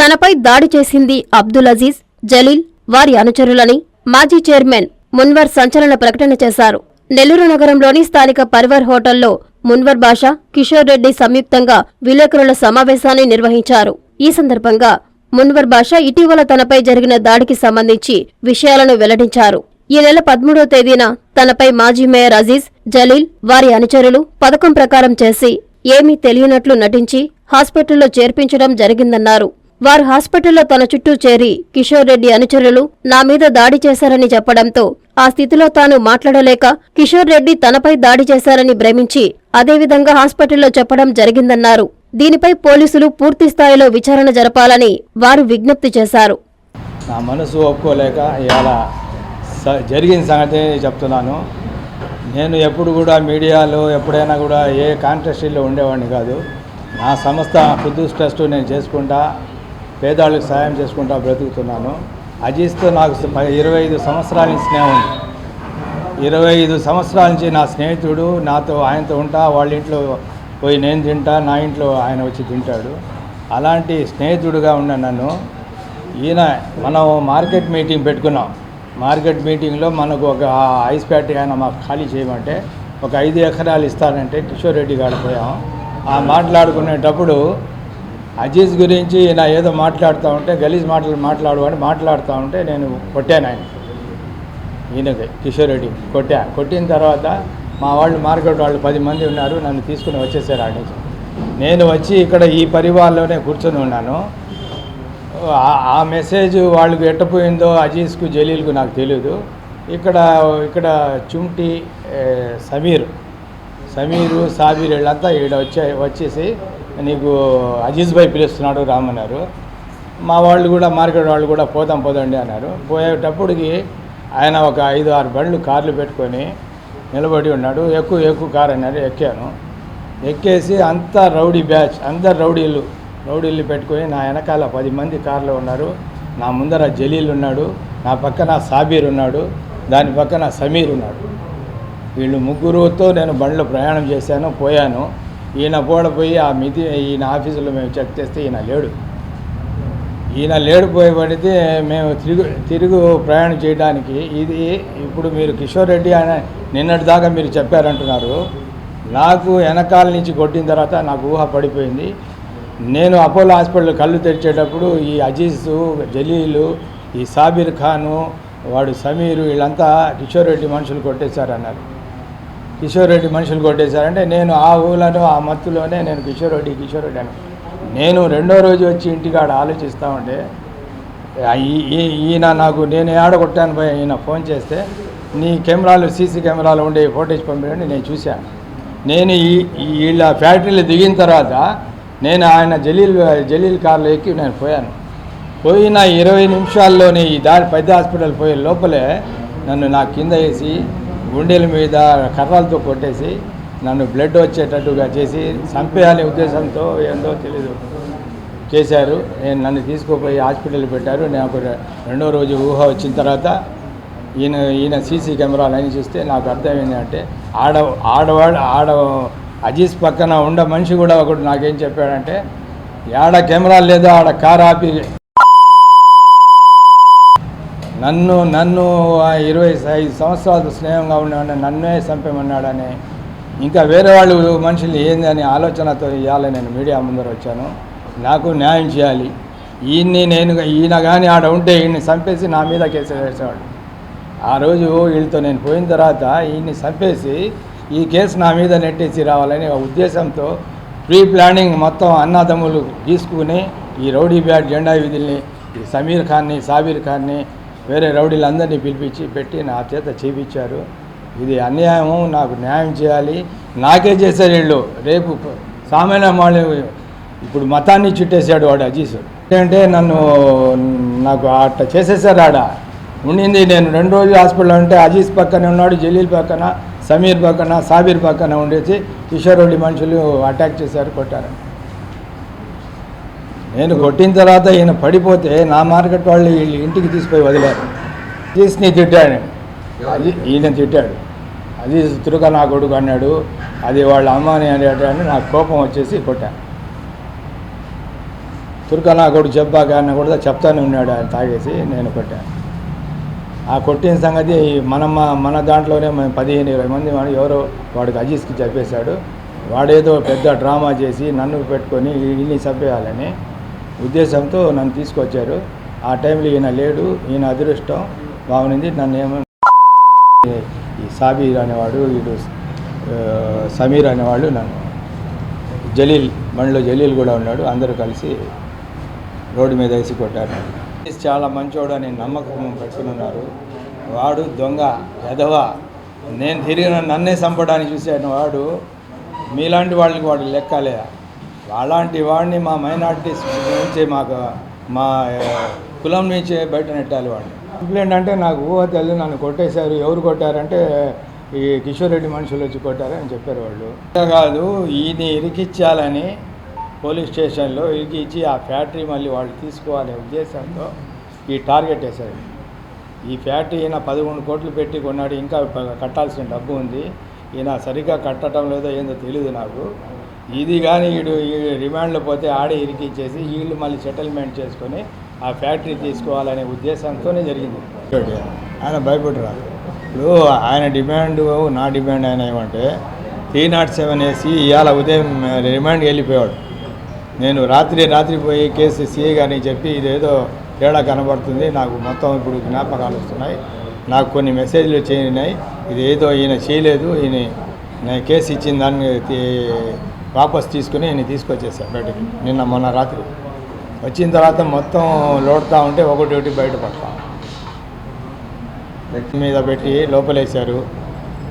తనపై దాడి చేసింది అబ్దుల్ అజీజ్ జలీల్ వారి అనుచరులని మాజీ చైర్మన్ మున్వర్ సంచలన ప్రకటన చేశారు. నెల్లూరు నగరంలోని స్థానిక పరివర్ హోటల్లో మున్వర్ బాషా కిషోర్ రెడ్డి సంయుక్తంగా విలేకరుల సమావేశాన్ని నిర్వహించారు. ఈ సందర్భంగా మున్వర్ బాషా ఇటీవల తనపై జరిగిన దాడికి సంబంధించి విషయాలను వెల్లడించారు. ఈ నెల పదమూడవ తేదీన తనపై మాజీ మేయర్ అజీజ్ జలీల్ వారి అనుచరులు పథకం ప్రకారం చేసి ఏమీ తెలియనట్లు నటించి హాస్పిటల్లో చేర్పించడం జరిగిందన్నారు. వారు హాస్పిటల్లో తన చుట్టూ చేరి కిషోర్ రెడ్డి అనుచరులు నా మీద దాడి చేశారని చెప్పడంతో ఆ స్థితిలో తాను మాట్లాడలేక కిషోర్ రెడ్డి తనపై దాడి చేశారని భ్రమించి అదేవిధంగా హాస్పిటల్లో చెప్పడం జరిగిందన్నారు. దీనిపై పోలీసులు పూర్తి స్థాయిలో విచారణ జరపాలని వారు విజ్ఞప్తి చేశారు. నా మనసు ఒప్పుకోలేక ఇలా స- జరిగిన సంగతి చెప్తున్నాను. నేను ఎప్పుడు కూడా మీడియాలో ఎప్పుడైనా కూడా ఏ కాంట్రస్టీలో ఉండేవాడిని కాదు. నా సంస్థ ఖుద్దూస్ ట్రస్ట్ నేను చేసుకుంటా పేదవాళ్ళకి సాయం చేసుకుంటా బ్రతుకుతున్నాను. అజీజ్తో నాకు ఇరవై ఐదు సంవత్సరాల నుంచి స్నేహం ఉంది. ఇరవై ఐదు సంవత్సరాల నుంచి నా స్నేహితుడు నాతో ఆయనతో ఉంటా వాళ్ళ ఇంట్లో పోయి నేను తింటా నా ఇంట్లో ఆయన వచ్చి తింటాడు. అలాంటి స్నేహితుడుగా ఉన్న నన్ను ఈయన మనం మార్కెట్ మీటింగ్ పెట్టుకున్నాం. మార్కెట్ మీటింగ్లో మనకు ఒక ఐస్ ఫ్యాక్టరీ ఆయన మాకు ఖాళీ చేయమంటే ఒక ఐదు ఎకరాలు ఇస్తానంటే కిషోర్ రెడ్డి గారు పోయాం. ఆ మాట్లాడుకునేటప్పుడు అజీజ్ గురించి ఈయన ఏదో మాట్లాడుతూ ఉంటే గలీజ్ మాటలు మాట్లాడు అని మాట్లాడుతూ ఉంటే నేను కొట్టాను ఆయన. ఈయనకి కిషోర్ రెడ్డి కొట్టా. కొట్టిన తర్వాత మా వాళ్ళు మార్కెట్ వాళ్ళు పది మంది ఉన్నారు నన్ను తీసుకుని వచ్చేసారు ఆడ నుంచి నేను వచ్చి ఇక్కడ ఈ పరివారంలోనే కూర్చొని ఉన్నాను. ఆ- ఆ మెసేజ్ వాళ్ళకి ఎట్టపోయిందో అజీజ్కు జలీల్కు నాకు తెలియదు ఇక్కడ ఇక్కడ చుంటి సమీర్ సమీరు సాబీర్ వీళ్ళంతా ఈడ వచ్చే వచ్చేసి నీకు అజీజ్ భాయ్ పిలుస్తున్నాడు రామన్నారు మా వాళ్ళు కూడా మార్కెట్ వాళ్ళు కూడా పోదాం పోదండి అన్నారు. పోయేటప్పటికి ఆయన ఒక ఐదు ఆరు బండ్లు కార్లు పెట్టుకొని నిలబడి ఉన్నాడు. ఎక్కువ ఎక్కువ కార్ అన్నారు ఎక్కాను. ఎక్కేసి అంతా రౌడీ బ్యాచ్ అందరు రౌడీలు రౌడీలు పెట్టుకొని నా వెనకాల పది మంది కార్లో ఉన్నారు. నా ముందర జలీల్ ఉన్నాడు నా పక్కన సాబీర్ ఉన్నాడు దాని పక్కన సమీర్ ఉన్నాడు. వీళ్ళు ముగ్గురుతో నేను బండ్లు ప్రయాణం చేశాను పోయాను. ఈయన పోయి ఆ మితి ఈయన ఆఫీసులో మేము చెక్ చేస్తే ఈయన లేడు. ఈయన లేడు పడితే మేము తిరుగు తిరుగు ప్రయాణం చేయడానికి ఇది ఇప్పుడు మీరు కిషోర్ రెడ్డి అని నిన్నటి దాకా మీరు చెప్పారంటున్నారు. నాకు వెనకాల నుంచి కొట్టిన తర్వాత నాకు ఊహ పడిపోయింది. నేను అపోలో హాస్పిటల్ కళ్ళు తెరిచేటప్పుడు ఈ అజీజ్ జలీలు ఈ సాబిర్ ఖాను వాడు సమీరు వీళ్ళంతా కిషోర్ రెడ్డి మనుషులు కొట్టేశారన్నారు. కిషోర్ రెడ్డి మనుషులు కొట్టేశారంటే నేను ఆ ఊళ్ళలో ఆ మత్తులోనే నేను కిషోర్ రెడ్డి కిషోర్ రెడ్డి అని. నేను రెండో రోజు వచ్చి ఇంటికాడ ఆలోచిస్తూ ఉంటే ఈ- ఈయన నాకు నేను ఏడ కొట్టాను పోయి ఈయన ఫోన్ చేస్తే నీ కెమెరాలు సీసీ కెమెరాలు ఉండే ఫోటేజ్ పంపించండి నేను చూశాను నేను ఈ వీళ్ళ ఫ్యాక్టరీలో దిగిన తర్వాత నేను ఆయన జలీల్ జలీల్ కార్లో ఎక్కి నేను పోయాను. పోయిన ఇరవై నిమిషాల్లోనే ఈ దారి పెద్ద హాస్పిటల్ పోయే లోపలే నన్ను నా కింద వేసి గుండెల మీద కర్రలతో కొట్టేసి నన్ను బ్లడ్ వచ్చేటట్టుగా చేసి చంపేయాలనే ఉద్దేశంతో ఏందో తెలీదు. చేశారు. నేను నన్ను తీసుకుపోయి హాస్పిటల్ పెట్టారు. నాకు రెండో రోజు ఊహ వచ్చిన తర్వాత ఈయన ఈయన సీసీ కెమెరాలు అని చూస్తే నాకు అర్థమైంది అంటే ఆడ ఆడవాడు ఆడ అజీజ్ పక్కన ఉండ మనిషి కూడా ఒకడు నాకేం చెప్పాడంటే ఆడ కెమెరా లేదో ఆడ కార్ ఆపి నన్ను నన్ను ఆ ఇరవై ఐదు సంవత్సరాలు స్నేహంగా ఉండేవాడిని నన్నే చంపేమన్నాడని ఇంకా వేరే వాళ్ళు మనుషులు ఏంది అని ఆలోచనతో ఇవ్వాలి నేను మీడియా ముందర వచ్చాను. నాకు న్యాయం చేయాలి. ఈయన్ని నేను ఈయన కానీ ఆడ ఉంటే ఈయన్ని చంపేసి నా మీద కేసు వేసేవాడు. ఆ రోజు వీళ్ళతో నేను పోయిన తర్వాత ఈయన్ని చంపేసి ఈ కేసు నా మీద నెట్టేసి రావాలని ఒక ఉద్దేశంతో ప్రీ ప్లానింగ్ మొత్తం అన్నదమ్ములు తీసుకుని ఈ రౌడీ బ్యాట్ జెండా విధుల్ని ఈ సమీర్ ఖాన్ని సాబీర్ ఖాన్ని వేరే రౌడీలందరినీ పిలిపించి పెట్టి నా చేత చేపించారు. ఇది అన్యాయము నాకు న్యాయం చేయాలి. నాకే చేశారు వీళ్ళు. రేపు సామాన్య వాళ్ళు ఇప్పుడు మతాన్ని చుట్టేశాడు వాడు అజీస్ ఏంటంటే నన్ను నాకు అట్ట చేసేసారు ఆడ. ఉండింది నేను రెండు రోజులు హాస్పిటల్లో ఉంటే అజీజ్ పక్కనే ఉన్నాడు జలీల్ పక్కన సమీర్ పక్కన సాబీర్ పక్కన ఉండేసి కిషోర్ మనుషులు అటాక్ చేశారు కొట్టారు. నేను కొట్టిన తర్వాత ఈయన పడిపోతే నా మార్కెట్ వాళ్ళు వీళ్ళు ఇంటికి తీసుకుపోయి వదిలారు. తీసుకుని తిట్టాడు. అది ఈయన తిట్టాడు. అది తిరుగా నా కొడుకు అన్నాడు. అది వాళ్ళ అమ్మని అనేటాన్ని నాకు కోపం వచ్చేసి కొట్టాను తుర్కనా కొడుకు చెప్పాక అన్న కూడా చెప్తానే ఉన్నాడు ఆయన తాగేసి నేను కొట్టాను ఆ కొట్టిన సంగతి మన మన దాంట్లోనే మేము పదిహేను ఇరవై మంది వాడు ఎవరో వాడికి అజీజ్కి చెప్పేశాడు. వాడేదో పెద్ద డ్రామా చేసి నన్ను పెట్టుకొని వీళ్ళని చంపేయాలని ఉద్దేశంతో నన్ను తీసుకొచ్చారు. ఆ టైంలో ఈయన లేడు ఈయన అదృష్టం. బాగుంది నన్ను ఏమో ఈ సాబీర్ అనేవాడు వీడు సమీర్ అనేవాళ్ళు నన్ను. జలీల్ మనలో జలీల్ కూడా ఉన్నాడు అందరూ కలిసి రోడ్డు మీద వేసి కొట్టారు. చాలా మంచోడు అని నమ్మకం పెట్టుకున్నారు. వాడు దొంగ ఎదవ నేను తిరిగిన నన్నే చంపడానికి చూశాను. వాడు మీలాంటి వాళ్ళకి వాడు లెక్కలే. అలాంటి వాడిని మా మైనార్టీస్ నుంచి మాకు మా కులం నుంచి బయట నెట్టాలి వాడిని. కంప్లైంట్ అంటే నాకు ఊహ తెలియదు నన్ను కొట్టేశారు ఎవరు కొట్టారంటే ఈ కిషోర్ రెడ్డి మనుషులు వచ్చి కొట్టారని చెప్పారు వాళ్ళు. కాదు ఈయన ఇరికిచ్చాలని పోలీస్ స్టేషన్లో ఇరికిచ్చి ఆ ఫ్యాక్టరీ మళ్ళీ వాళ్ళు తీసుకోవాలనే ఉద్దేశంతో ఈ టార్గెట్ వేశారు. ఈ ఫ్యాక్టరీ ఈయన పదకొండు కోట్లు పెట్టి కొన్నాడు ఇంకా కట్టాల్సిన డబ్బు ఉంది. ఈయన సరిగ్గా కట్టడం లేదో ఏందో తెలియదు నాకు. ఇది కానీ వీడు ఈ రిమాండ్లో పోతే ఆడే ఇరికిచ్చేసి వీళ్ళు మళ్ళీ సెటిల్మెంట్ చేసుకొని ఆ ఫ్యాక్టరీ తీసుకోవాలనే ఉద్దేశంతోనే జరిగింది. ఆయన భయపడరా? ఇప్పుడు ఆయన డిమాండ్ నా డిమాండ్ ఆయన ఏమంటే త్రీ నాట్ సెవెన్ వేసి ఇవాళ ఉదయం రిమాండ్కి వెళ్ళిపోయాడు. నేను రాత్రి రాత్రి పోయి కేసు సిఐ గారిని చెప్పి ఇదేదో తేడా కనబడుతుంది నాకు మొత్తం ఇప్పుడు జ్ఞాపకాలు వస్తున్నాయి నాకు కొన్ని మెసేజ్లు చేరినాయి ఇది ఏదో ఈయన చేయలేదు ఈయన నేను కేసు ఇచ్చిన దాన్ని వాపస్ తీసుకుని నేను తీసుకొచ్చేసాను బయటకి నిన్న మొన్న రాత్రి. వచ్చిన తర్వాత మొత్తం లోడుతూ ఉంటే ఒకటి ఒకటి బయట పడతాం. వ్యక్తి మీద పెట్టి లోపలేశారు.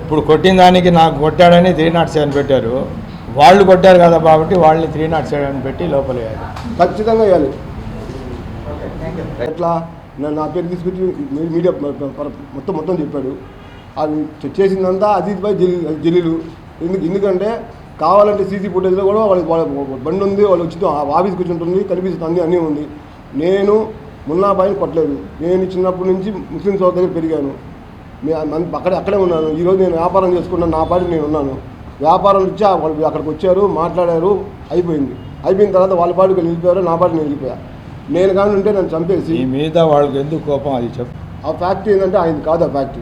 ఇప్పుడు కొట్టిన దానికి నాకు కొట్టాడని త్రీ నాట్ సెవెన్ పెట్టారు. వాళ్ళు కొట్టారు కదా కాబట్టి వాళ్ళని త్రీ నాట్ సెవెన్ పెట్టి లోపలేయాలి. ఖచ్చితంగా వేయాలి. ఎట్లా? నా- నా పేరు తీసుకొచ్చి మీడియా మొత్తం మొత్తం చెప్పాడు. అది చేసిందంతా అజిత్ భాయ్ జలీ జలీలు. ఎందుకు ఎందుకంటే కావాలంటే సీసీ ఫుటేజ్లో కూడా వాళ్ళ వాళ్ళ బండి ఉంది వాళ్ళు వచ్చి ఆ ఆఫీస్కి వచ్చి ఉంటుంది కనిపిస్తుంది అన్నీ ఉంది. నేను మున్నాబాయిని కొట్టలేదు. నేను చిన్నప్పటి నుంచి ముస్లిం సోదరు దగ్గర పెరిగాను అక్కడే అక్కడే ఉన్నాను. ఈరోజు నేను వ్యాపారం చేసుకున్నాను నా పాటికి నేను ఉన్నాను. వ్యాపారం ఇచ్చి వాళ్ళు అక్కడికి వచ్చారు మాట్లాడారు అయిపోయింది. అయిపోయిన తర్వాత వాళ్ళ పాటికి వెళ్ళిపోయారు నా పాటికి నేను వెళ్ళిపోయా నేను కానీ ఉంటే నన్ను చంపేసి మీద వాళ్ళకి ఎందుకు కోపం? అది చెప్పు. ఆ ఫ్యాక్టరీ ఏంటంటే ఆయన కాదు ఆ ఫ్యాక్టరీ.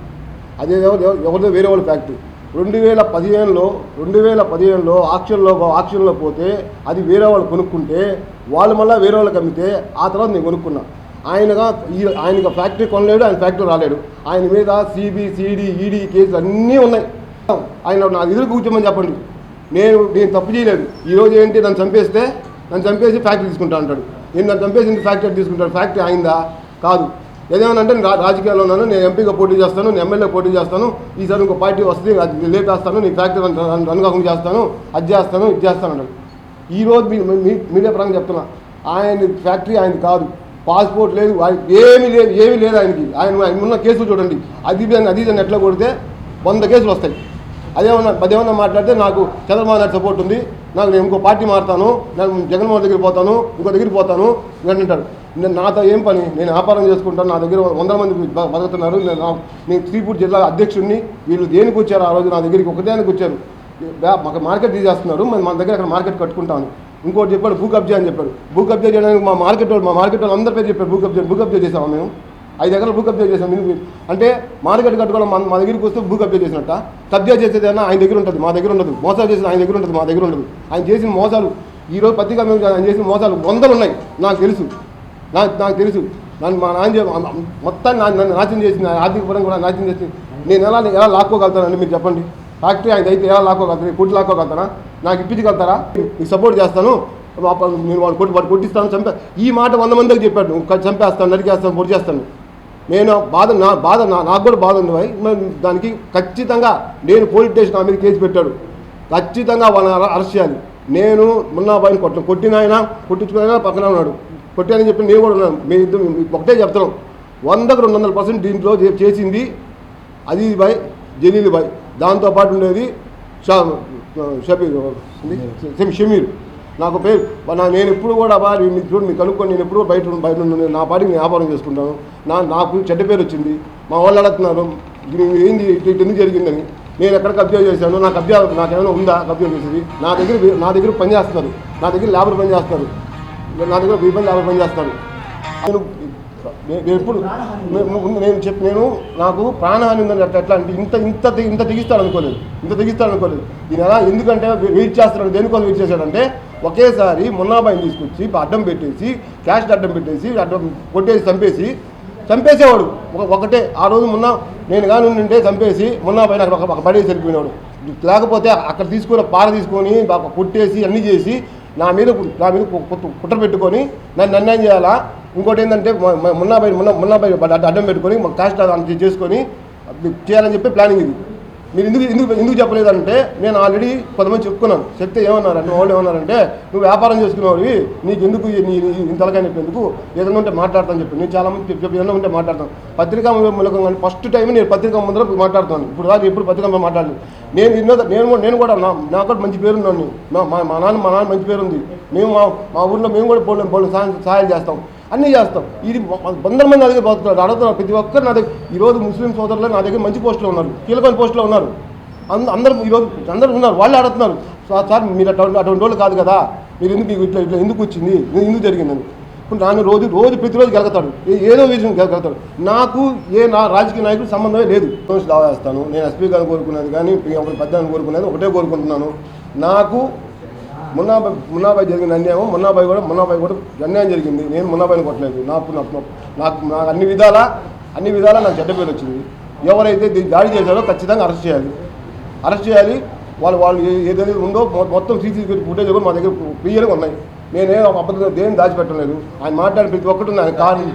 అదే ఎవరు- ఎవరు- ఎవరిదో వేరే వాళ్ళ ఫ్యాక్టరీ. రెండు వేల పదిహేనులో రెండు వేల పదిహేనులో ఆక్షన్లో ఆక్షన్లో పోతే అది వేరే వాళ్ళు కొనుక్కుంటే వాళ్ళు మళ్ళీ వేరే వాళ్ళకి అమ్మితే ఆ తర్వాత నేను కొనుక్కున్నా. ఆయనగా ఈ ఆయనగా ఫ్యాక్టరీ కొనలేడు ఆయన ఫ్యాక్టరీ రాలేడు. ఆయన మీద సిబి సిడి ఈడీ కేసులు అన్నీ ఉన్నాయి. ఆయన నా ఎదురు కూర్చోమని చెప్పండి. నేను నేను తప్పు చేయలేదు. ఈరోజు ఏంటి? నన్ను చంపేస్తే నన్ను చంపేసి ఫ్యాక్టరీ తీసుకుంటా అంటాడు. నేను నన్ను చంపేసి ఫ్యాక్టరీ తీసుకుంటాడు? ఫ్యాక్టరీ అయిందా కాదు. ఏదేమనంటే నేను రాజకీయాల్లో ఉన్నాను నేను ఎంపీగా పోటీ చేస్తాను నేను ఎమ్మెల్యే పోటీ చేస్తాను ఈసారి ఇంకో పార్టీ వస్తుంది అది లేపేస్తాను నీ ఫ్యాక్టరీ రన్ రన్- కాకుండా చేస్తాను అది చేస్తాను ఇది చేస్తాను అన్నాడు ఈరోజు మీ మీ- మీడియా పరంగా చెప్తున్నా ఆయన ఫ్యాక్టరీ ఆయన కాదు పాస్పోర్ట్ లేదు ఏమీ లేదు ఏమీ లేదు ఆయనకి. ఆయన ఆయన ఉన్న కేసులు చూడండి అది ఇది అని అది ఎట్లా కొడితే వంద కేసులు వస్తాయి. అదేమన్నా అదేమన్నా మాట్లాడితే నాకు చంద్రబాబు నాయుడు సపోర్ట్ ఉంది నాకు నేను ఇంకో పార్టీ మారుతాను నేను జగన్మోహన్ దగ్గరికి పోతాను ఇంకో దగ్గరికి పోతాను అని అంటాడు నేను నాతో ఏం పని? నేను వ్యాపారం చేసుకుంటాను నా దగ్గర వందల మంది బతుకుతున్నారు. నేను నేను శ్రీపూర్ జిల్లా అధ్యక్షుడిని. వీళ్ళు దేనికి వచ్చారు ఆ రోజు నా దగ్గరికి ఒకదానికి వచ్చారు. బ్యా- మాకు మార్కెట్ తీసేస్తున్నారు. మరి మన దగ్గర అక్కడ మార్కెట్ కట్టుకుంటాను ఇంకోటి చెప్పాడు భూ కబ్జా అని చెప్పాడు. భూ కబ్జా చేయడానికి మా మార్కెట్ వాళ్ళు మా మార్కెట్ వాళ్ళు అందరి పేరు చెప్పారు భూ కబ్జా భూ కబ్జా చేసాము మేము? ఐదు ఎకరాలు భూ కబ్జా చేసాం. ఎందుకు? అంటే మార్కెట్ కట్టుకోవడం మా మా దగ్గరికి వస్తే భూ కబ్జా చేసినట్ట. కబ్జా చేసేదైనా ఆయన దగ్గర ఉంటుంది మా దగ్గర ఉండదు. మోసాలు చేసిన ఆయన దగ్గర ఉంటుంది మా దగ్గర ఉండదు. ఆయన చేసిన మోసాలు ఈ రోజు పత్రికా మేము ఆయన చేసిన మోసాలు వందలు ఉన్నాయి నాకు తెలుసు. నాకు నాకు తెలుసు. నన్ను మా నాన్న మొత్తాన్ని నా- నన్ను నాశనం చేసింది. ఆర్థిక పరంగా కూడా నాశనం చేసింది. నేను ఎలా ఎలా లాక్కోగలుగుతానండి మీరు చెప్పండి. ఫ్యాక్టరీ ఆయన అయితే ఎలా లాక్కోగలుగుతాను కొట్టి లాక్కోగలుగుతానా నాకు ఇప్పించగలుగుతారా? మీకు సపోర్ట్ చేస్తాను. నేను వాడు కొట్టి వాడు కొట్టిస్తాను చంపే ఈ మాట వంద మందికి చెప్పాడు. చంపేస్తాను నరికేస్తాను పొడి చేస్తాను నేను బాధ నా బాధ నా నాకు కూడా బాధ ఉంది భాయ్. దానికి ఖచ్చితంగా నేను పోలీస్ స్టేషన్ నా మీద కేసు పెట్టాడు. ఖచ్చితంగా వాళ్ళని అరెస్ట్ చేయాలి. నేను మొన్న బాయ్ని కొట్టిన ఆయన కొట్టించుకున్నాయన పక్కన ఉన్నాడు. కొట్టానని చెప్పి నేను కూడా మీ ఇద్దరు ఒకటే చెప్తున్నాం. వందకు రెండు వందల పర్సెంట్ దీంట్లో చేసింది అజీజ్ బాయ్ జలీల్ బాయ్ దాంతోపాటు ఉండేది షా షబీర్ షమీర్. నాకు పేరు నా నేను ఎప్పుడు కూడా బా మీ చూడు మీకు కనుక్కొని నేను ఎప్పుడు బయట బయట ఉన్నాను నా పాటికి నేను వ్యాపారం చేసుకుంటాను. నా నాకు చెడ్డ పేరు వచ్చింది. మా వాళ్ళు అడుగుతున్నారు ఏంది ఎందుకు జరిగిందని. నేను ఎక్కడ కబ్జా చేశాను? నాకు కబ్జా నాకేమైనా ఉందా కబ్జా చేసేది? నా దగ్గర నా దగ్గర పనిచేస్తున్నారు నా దగ్గర లేబర్ పనిచేస్తున్నారు నా దగ్గర వెయ్యి మంది యాభై మంది చేస్తాను నేను నేను ఎప్పుడు నేను చెప్పి నేను నాకు ప్రాణహాని ఉందని అట్లా ఎట్లా అంటే ఇంత ఇంత ఇంత తెగిస్తాడు అనుకోలేదు. ఇంత దిగిస్తాడు అనుకోలేదు. ఈయన ఎలా? ఎందుకంటే వెయిట్ చేస్తున్నాడు. దేనికోసం వెయిట్ చేశాడంటే ఒకేసారి మున్నాబాయిని తీసుకొచ్చి అడ్డం పెట్టేసి క్యాష్ అడ్డం పెట్టేసి అడ్డం కొట్టేసి చంపేసి చంపేసేవాడు. ఒక- ఒకటే. ఆ రోజు మొన్న నేను కానీ ఉంటే చంపేసి మున్నాబాయిని అక్కడ ఒక- ఒక పడేసి వెళ్ళిపోయినాడు. లేకపోతే అక్కడ తీసుకున్న పార తీసుకొని కొట్టేసి అన్నీ చేసి నా మీద నా మీద కుట్ర పెట్టుకొని నన్ను అన్యాయం చేయాలా? ఇంకోటి ఏంటంటే మ- మున్నాబాయి మున్న మున్నాబాయి అడ్డం పెట్టుకొని మా కాస్ట్ అంత చేసుకొని చేయాలని చెప్పి ప్లానింగ్ ఇది. మీరు ఎందుకు ఎందుకు ఎందుకు చెప్పలేదంటే నేను ఆల్రెడీ కొంతమంది చెప్పుకున్నాను. చెప్తే ఏమన్నారంటే వాళ్ళు ఏమన్నారంటే నువ్వు వ్యాపారం చేసుకునేవాడివి నీకు ఎందుకు నీ ఇంతలకాయ చెప్పేందుకు ఏదైనా ఉంటే మాట్లాడతాను చెప్పి. నేను చాలా మంది చెప్పి ఏదైనా ఉంటే మాట్లాడతాను. పత్రికా మూలకం కానీ ఫస్ట్ టైం నేను పత్రికా ముందర మాట్లాడుతాను ఇప్పుడు కాదు ఎప్పుడు పత్రికా మాట్లాడలేదు. నేను ఎన్నో నేను కూడా నేను కూడా నా నాకు కూడా మంచి పేరు ఉన్నాను మా మా నాన్న మా నాన్న మంచి పేరు ఉంది మేము మా మా మేము కూడా పోలేం పోలేం సహాయం సహాయం చేస్తాం. అన్నీ చేస్తాం. ఇది వందల మంది నా దగ్గర పోతున్నారు అడుగుతున్నారు ప్రతి ఒక్కరు నా దగ్గర ఈరోజు ముస్లిం సోదరులు నా దగ్గర మంచి పోస్టులో ఉన్నారు. కీలకమైన పోస్టులో ఉన్నారు. అంద అందరూ ఈరోజు అందరూ ఉన్నారు. వాళ్ళు అడుగుతున్నారు. సార్ మీరు అటువంటి అటువంటి వాళ్ళు కాదు కదా. మీరు ఎందుకు మీకు ఇట్లా ఇట్లా ఎందుకు వచ్చింది? ఎందుకు జరిగిందని ఇప్పుడు నాన్న రోజు రోజు ప్రతిరోజు గెలుగుతాడు. ఏదో విషయం గెలగలుగుతాడు నాకు ఏ నా రాజకీయ నాయకుడు సంబంధమే లేదు. దావా వేస్తాను. నేను ఎస్పీ గారిని కోరుకునేది కానీ ఒకటి పెద్దని కోరుకునేది ఒకటే కోరుకుంటున్నాను. నాకు మున్నాబాయ్ మున్నాబాయ్ జరిగిన అన్యాయం మున్నాబాయ్ కూడా మున్నాబాయ్ కూడా అన్యాయం జరిగింది. నేను మున్నాబాయిని కొట్టలేదు. నాకు నాకు నాకు నాకు అన్ని విధాలా అన్ని విధాలా నాకు చెడ్డ పేరు వచ్చింది. ఎవరైతే దీన్ని దాడి చేశారో ఖచ్చితంగా అరెస్ట్ చేయాలి. అరెస్ట్ చేయాలి. వాళ్ళు వాళ్ళు ఏదైతే ఉందో మొత్తం సీసీ ఫుటేజ్ కూడా మా దగ్గర క్లియర్గా ఉన్నాయి. నేనేం అబద్ధం దేని దాచిపెట్టలేదు. ఆయన మాట్లాడిన ప్రతి ఒక్కటి ఆయన కారణం